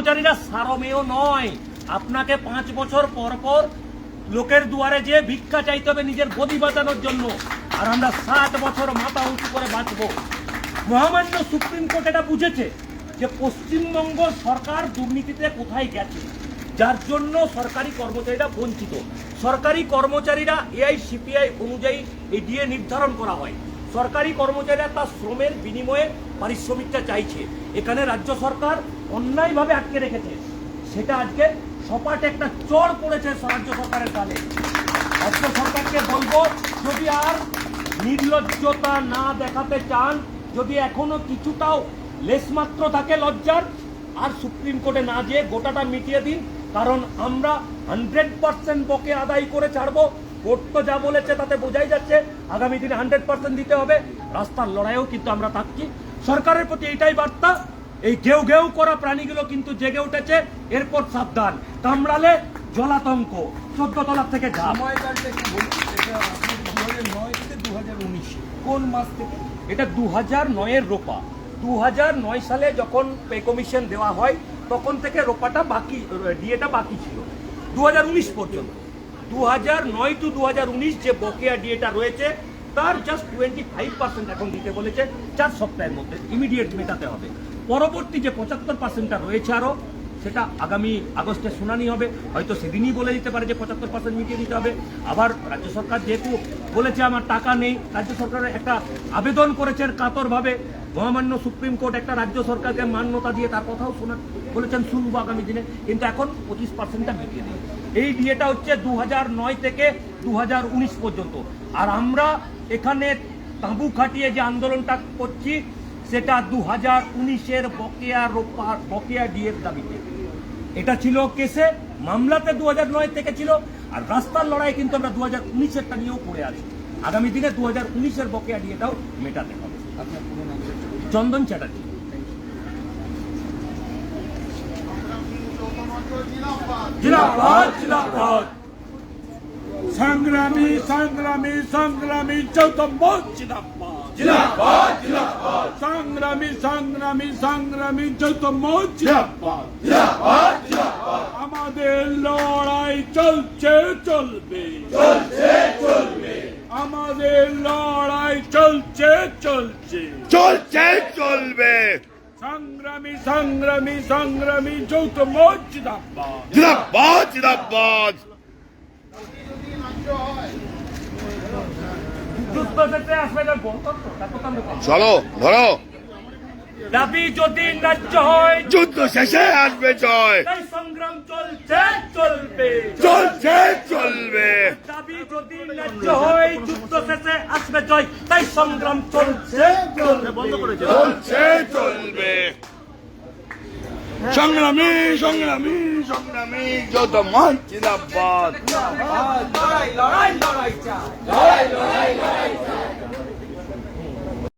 কর্মচারীরা সারমেয় নয়। আপনাকে পাঁচ বছর পর পর লোকের দুয়ারে যে ভিক্ষা চাইতে হবে নিজের গদি বাঁচানোর জন্য। আর আমরা সাত বছর মাথা উঁচু করে বাঁচবো। মহামান্য সুপ্রিম কোর্ট এটা বুঝেছে যে পশ্চিমবঙ্গ সরকার দুর্নীতিতে কোথায় গেছে। যার জন্য সরকারি কর্মচারীরা বঞ্চিত। সরকারি কর্মচারীরা এআই সিপিআই অনুযায়ী এই ডিএ নির্ধারণ করা হয়। সরকারি কর্মচারীরা তার শ্রমের বিনিময়ে পারিশ্রমিকটা চাইছে। এখানে রাজ্য সরকার অন্যায়ভাবে আটকে রেখেছে। সেটা আজকে সপাটে একটা চড় পড়েছে রাজ্য সরকারের কালে রাজ্য সরকারকে বলব, যদি আর নির্লজ্জতা না দেখাতে চান, যদি এখনও কিছুটাও লেশমাত্র থাকে লজ্জার, আর সুপ্রিম কোর্টে না যেয়ে গোটাটা মিটিয়ে দিন, কারণ আমরা হান্ড্রেড পার্সেন্ট বকে আদায় করে ছাড়বো। কোর্ট তো যা বলেছে তাতে বোঝাই যাচ্ছে আগামী দিনে হান্ড্রেড পার্সেন্ট দিতে হবে। রাস্তার লড়াইও কিন্তু আমরা থাকছি। সরকারের প্রতি এটাই বার্তা। এই ঘেউ ঘেউ করা প্রাণীগুলো কিন্তু জেগে উঠেছে। এরপর সাবধান। কামড়ালে জলাতঙ্ক। চোদ্দ তলার থেকে কোন মাস থেকে? এটা দু হাজার নয়ের রোপা। দু হাজার নয় সালে যখন পে কমিশন দেওয়া হয় তখন থেকে রোপাটা বাকি ডিএটা বাকি ছিল। দু হাজার উনিশ পর্যন্ত। দু হাজার নয় টু দু হাজার উনিশ যে বকেয়া ডিএটা রয়েছে, তার জাস্ট টোয়েন্টি ফাইভ পার্সেন্ট এখন দিতে বলেছে। চার সপ্তাহের মধ্যে ইমিডিয়েট মেটাতে হবে। পরবর্তী যে পঁচাত্তর পার্সেন্টটা রয়েছে আরও সেটা আগামী আগস্টে শুনানি হবে। হয়তো সেদিনই বলে দিতে পারে যে পঁচাত্তর পার্সেন্ট মিটিয়ে দিতে হবে। আবার রাজ্য সরকার যেহেতু বলেছে আমার টাকা নেই, রাজ্য সরকার একটা আবেদন করেছেন কাতরভাবে। মহামান্য সুপ্রিম কোর্ট একটা রাজ্য সরকারকে মান্যতা দিয়ে তার কথাও শোনা বলেছেন শুনব আগামী দিনে। কিন্তু এখন পঁচিশ পার্সেন্টটা মিটিয়ে দিই এই ডিএটা হচ্ছে দু নয় থেকে দু হাজার উনিশ পর্যন্ত। আর আমরা এখানে তাঁবু খাটিয়ে যে আন্দোলনটা করছি সেটা দু হাজার উনিশের বকেয়া রোপা বকেয়া ডিএর দাবিতে। এটা ছিল কেসে মামলাতে দু নয় থেকে ছিল আর রাস্তার লড়াই কিন্তু আমরা দু হাজার উনিশেরটা নিয়েও পড়ে আছি। আগামী দিনে দু হাজার উনিশের বকেয়া ডিএটাও মেটাতে হবে। চন্দন চ্যাটার্জি। জিন্দাবাদ জিন্দাবাদ। সংগ্রামী সংগ্রামী সংগ্রামী চৌতম্ব জিন্দাবাদ। জিন্দাবাদ জিন্দাবাদ। সংগ্রামী সংগ্রামী সংগ্রামী জিন্দাবাদ। জিন্দাবাদ জিন্দাবাদ। আমাদের লড়াই চলছে চলবে। চলছে চলবে। আমাদের লড়াই চলছে চলছে। চলছে চলবে। সংগ্রামী সংগ্রামী সংগ্রামী পাবো। চলো ধরো। দাবি যদি ন্যায্য হয় যুদ্ধ শেষে আসবে জয়। তাই সংগ্রাম চলছে চলবে। চলছে চলবে। দাবি যদি ন্যায্য হয় যুদ্ধ শেষে আসবে জয় তাই সংগ্রাম চলছে চলছে চলবে সংগ্রামী সংগ্রামী সংগ্রামী যত মন জিন্দাবাদ। লড়াই লড়াই লড়াই চাই।